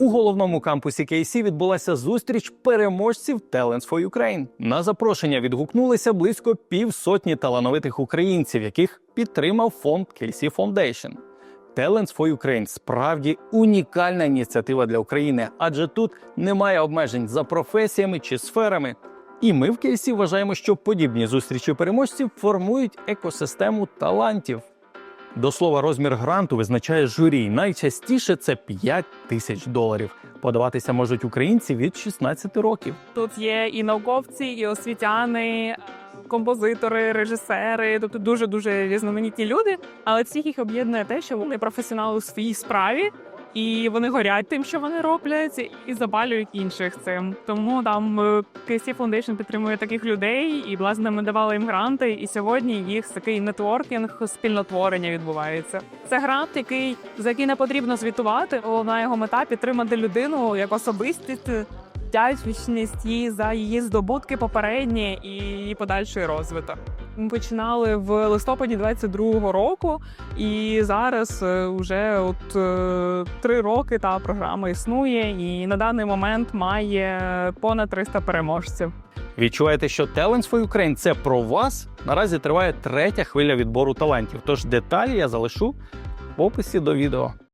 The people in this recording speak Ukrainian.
У головному кампусі KC відбулася зустріч переможців Talents for Ukraine. На запрошення відгукнулися близько півсотні талановитих українців, яких підтримав фонд KC Foundation. Talents for Ukraine справді унікальна ініціатива для України, адже тут немає обмежень за професіями чи сферами. І ми в KC вважаємо, що подібні зустрічі переможців формують екосистему талантів. До слова, розмір гранту визначає журі. Найчастіше це 5 тисяч доларів. Подаватися можуть українці від 16 років. Тут є і науковці, і освітяни, композитори, режисери, тобто дуже дуже різноманітні люди. Але всіх їх об'єднує те, що вони професіонали у своїй справі. І вони горять тим, що вони роблять, і запалюють інших цим. Тому там е, KC Foundation підтримує таких людей, і власне ми давали їм гранти. І сьогодні їх такий нетворкінг, спільнотворення відбувається. Це грант, який за який не потрібно звітувати. Головна його мета підтримати людину як особистість, вдячність їй за її здобутки попередні і її подальший розвиток. Ми починали в листопаді 22-го року, і зараз е, вже от е, три роки та програма існує, і на даний момент має понад 300 переможців. Відчуваєте, що Talents for Ukraine – це про вас? Наразі триває третя хвиля відбору талантів. Тож деталі я залишу в описі до відео.